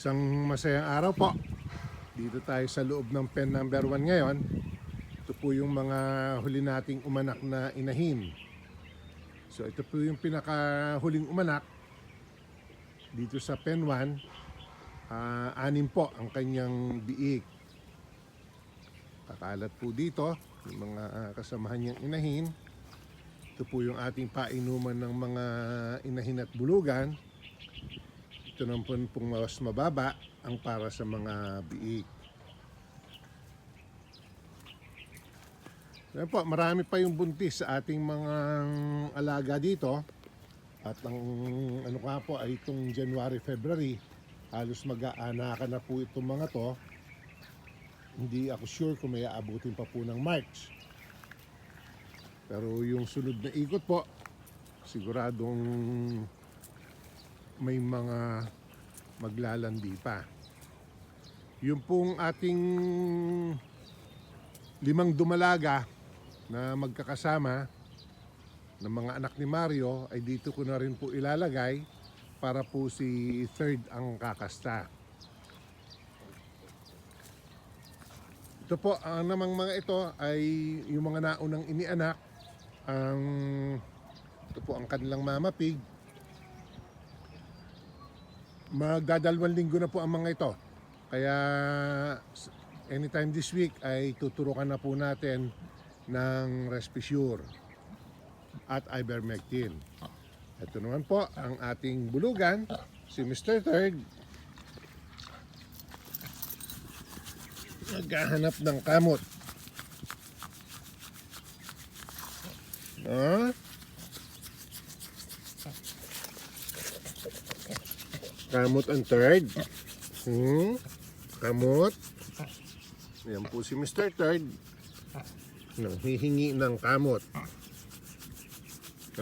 Isang masayang araw po. Dito tayo sa loob ng pen number 1 ngayon. Ito po yung mga huli nating umanak na inahin. So ito po yung pinakahuling umanak dito sa pen 1. Ah, anim po ang kanyang biik. Kakalat po dito yung mga ah, kasamahan niyang inahin. Ito po yung ating painuman ng mga inahin at bulugan. Ito naman po pong mas mababa ang para sa mga biik. Ayan po, marami pa yung buntis sa ating mga alaga dito. At ang ano nga po ay itong January, February, halos mag-aanakan na po itong mga to. Hindi ako sure kung may aabutin pa po ng March. Pero yung sunod na ikot po, siguradong may mga maglalandi pa. Yung pong ating limang dumalaga na magkakasama ng mga anak ni Mario ay dito ko na rin po ilalagay para po si third ang kakasta. Ito po, ang namang mga ito ay yung mga naunang inianak ang ito po ang kanilang mama pig magdadalawang linggo na po ang mga ito. Kaya anytime this week ay tuturukan na po natin ng Respisure at Ivermectin. Ito naman po ang ating bulugan, si Mr. Third. Naghahanap ng kamot. Ah? Kamot ang third. Hmm? Kamot. Yan po si Mr. Third. Nang hihingi ng kamot.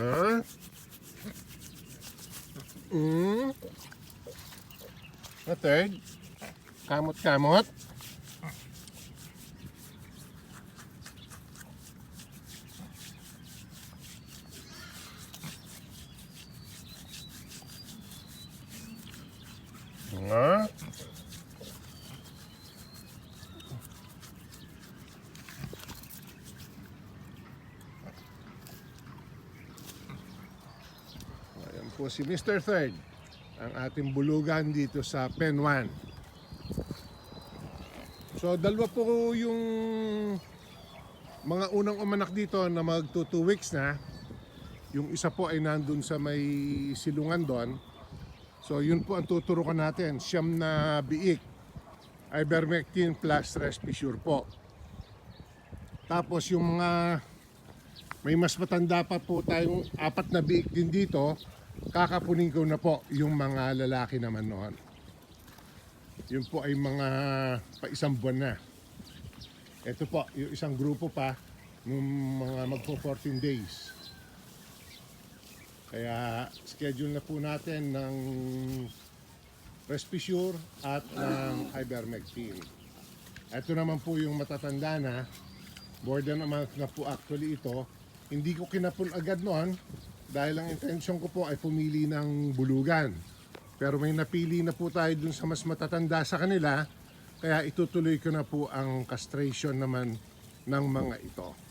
Ha? Hmm? Na third? Kamot-kamot? Nga? Ayan po si Mr. Third, ang ating bulugan dito sa Pen 1. So dalawa po yung mga unang umanak dito na magto 2 weeks na. Yung isa po ay nandun sa may silungan doon. So yun po ang tuturukan natin, siyam na biik. Ivermectin plus Respisure po. Tapos yung mga may mas matanda pa po tayong apat na biik din dito, kakapunin ko na po yung mga lalaki naman noon. Yun po ay mga pa isang buwan na. Ito po, yung isang grupo pa, nung mga magpo 14 days. Kaya schedule na po natin ng Respisure at ng Ivermectin. Ito naman po yung matatanda na, more than a month na po actually ito. Hindi ko kinapon agad noon dahil ang intention ko po ay pumili ng bulugan. Pero may napili na po tayo dun sa mas matatanda sa kanila, kaya itutuloy ko na po ang castration naman ng mga ito.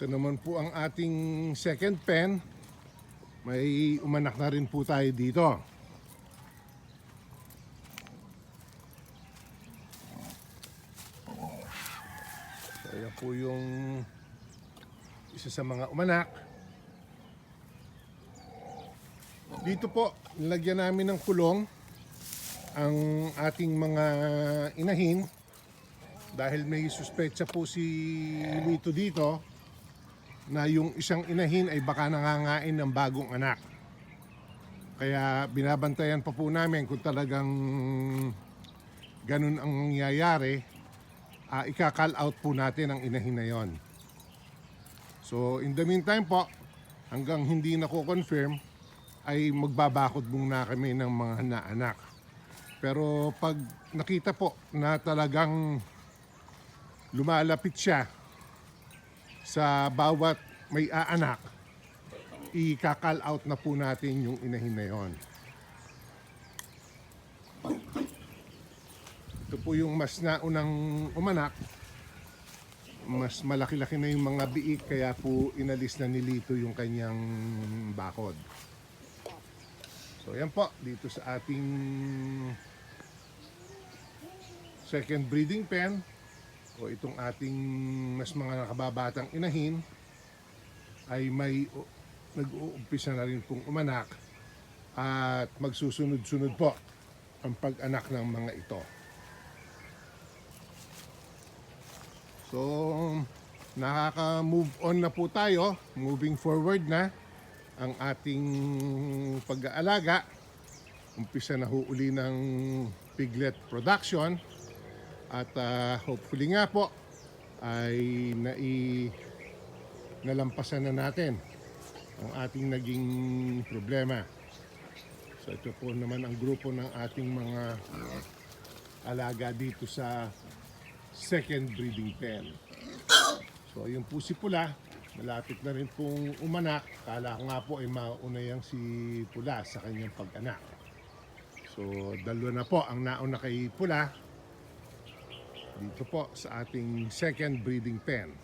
Ito naman po ang ating second pen. May umanak na rin po tayo dito. So, ayan po yung isa sa mga umanak. Dito po, nilagyan namin ng kulong ang ating mga inahin dahil may suspecha po si Lito dito na yung isang inahin ay baka nangangain ng bagong anak. Kaya binabantayan pa po namin kung talagang ganun ang nangyayari, uh, ika-call out po natin ang inahin na yon. So in the meantime po, hanggang hindi na confirm ay magbabakod muna kami ng mga naanak. Pero pag nakita po na talagang lumalapit siya sa bawat may aanak, i-call out na po natin yung inahin na yon. Ito po yung mas naunang umanak. Mas malaki-laki na yung mga biik kaya po inalis na nilito yung kanyang bakod. So yan po, dito sa ating second breeding pen o itong ating mas mga nakababatang inahin ay may nag-uumpisa na rin pong umanak at magsusunod-sunod po ang pag-anak ng mga ito. So, nakaka-move on na po tayo, moving forward na ang ating pag-aalaga. Umpisa na ho uli ng piglet production at ah, hopefully nga po ay nai nalampasan na natin ang ating naging problema. So ito po naman ang grupo ng ating mga alaga dito sa second breeding pen. So yun po si Pula, malapit na rin pong umanak. Kala ko nga po ay mauna yang si Pula sa kanyang pag-anak. So dalawa na po ang nauna kay Pula dito po sa ating second breeding pen.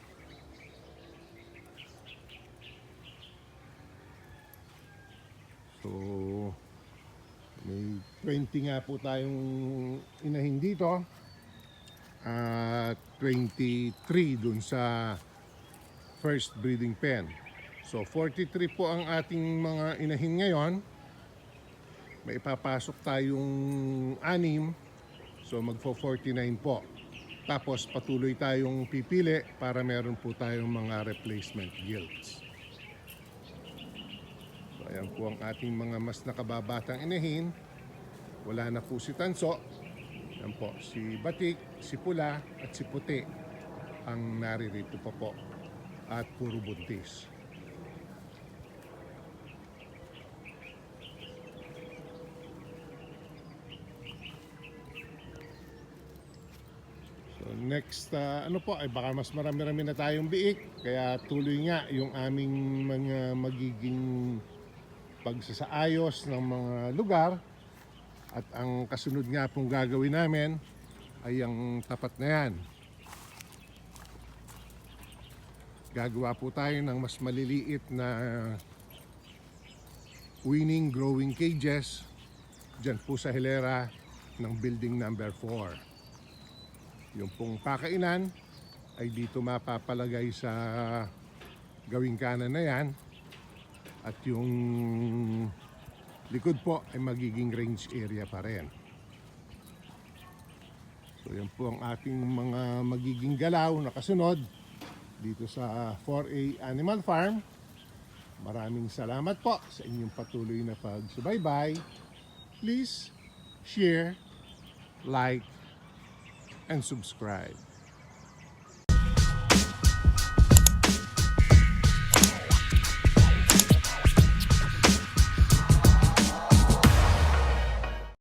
So, may 20 nga po tayong inahin dito. At 23 dun sa first breeding pen. So, 43 po ang ating mga inahin ngayon. May ipapasok tayong anim. So, magfo-49 po. Tapos, patuloy tayong pipili para meron po tayong mga replacement gilts. So, ayan po ang ating mga mas nakababatang inahin. Wala na po si Tanso. Ayan po, si Batik, si Pula, at si Puti ang naririto pa po. At puro buntis. Next, uh, ano po, ay baka mas marami-rami na tayong biik. Kaya tuloy nga yung aming mga magiging pagsasaayos ng mga lugar. At ang kasunod nga pong gagawin namin ay ang tapat na yan. Gagawa po tayo ng mas maliliit na winning growing cages dyan po sa hilera ng building number 4. Yung pong pakainan ay dito mapapalagay sa gawing kanan na yan. At yung likod po ay magiging range area pa rin. So yan po ang ating mga magiging galaw na kasunod dito sa 4A Animal Farm. Maraming salamat po sa inyong patuloy na pagsubaybay. Please share, like, and subscribe.